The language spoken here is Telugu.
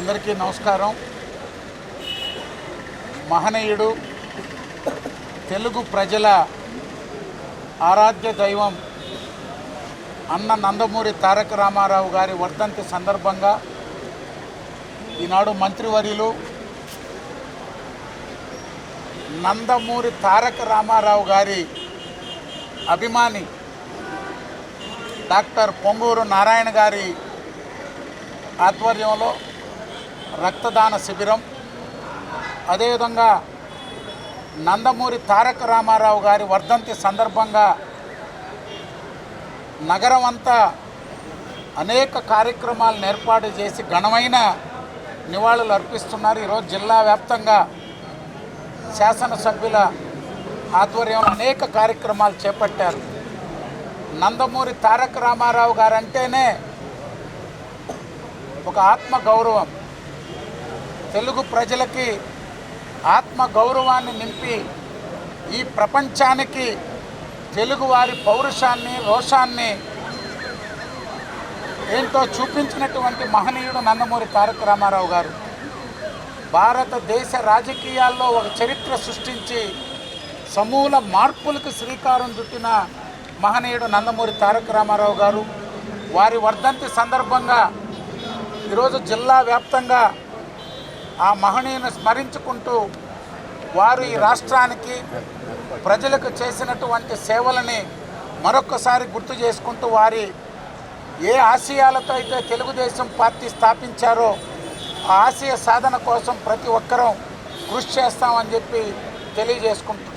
అందరికీ నమస్కారం. మహనీయుడు తెలుగు ప్రజల ఆరాధ్య దైవం అన్న నందమూరి తారక రామారావు గారి వర్ధంతి సందర్భంగా ఈనాడు మంత్రివర్యులు నందమూరి తారక రామారావు గారి అభిమాని డాక్టర్ పొంగూరు నారాయణ గారి ఆధ్వర్యంలో రక్తదాన శిబిరం. అదేవిధంగా నందమూరి తారక రామారావు గారి వర్ధంతి సందర్భంగా నగరం అంతా అనేక కార్యక్రమాలను ఏర్పాటు చేసి ఘనమైన నివాళులు అర్పిస్తున్నారు. ఈరోజు జిల్లా వ్యాప్తంగా శాసనసభ్యుల ఆధ్వర్యంలో అనేక కార్యక్రమాలు చేపట్టారు. నందమూరి తారక రామారావు గారు అంటేనే ఒక ఆత్మ గౌరవం తెలుగు ప్రజలకి ఆత్మ గౌరవాన్ని నింపి ఈ ప్రపంచానికి తెలుగువారి పౌరుషాన్ని రోషాన్ని ఏంటో చూపించినటువంటి మహనీయుడు నందమూరి తారక రామారావు గారు. భారతదేశ రాజకీయాల్లో ఒక చరిత్ర సృష్టించి సమూల మార్పులకు శ్రీకారం చుట్టిన మహనీయుడు నందమూరి తారక రామారావు గారు. వారి వర్ధంతి సందర్భంగా ఈరోజు జిల్లా వ్యాప్తంగా ఆ మహనీయుని స్మరించుకుంటూ వారు ఈ రాష్ట్రానికి ప్రజలకు చేసినటువంటి సేవలని మరొక్కసారి గుర్తు చేసుకుంటూ వారి ఏ ఆశయాలతో అయితే తెలుగుదేశం పార్టీ స్థాపించారో ఆ ఆశయ సాధన కోసం ప్రతి ఒక్కరూ కృషి చేస్తామని చెప్పి తెలియజేసుకుంటున్నాం.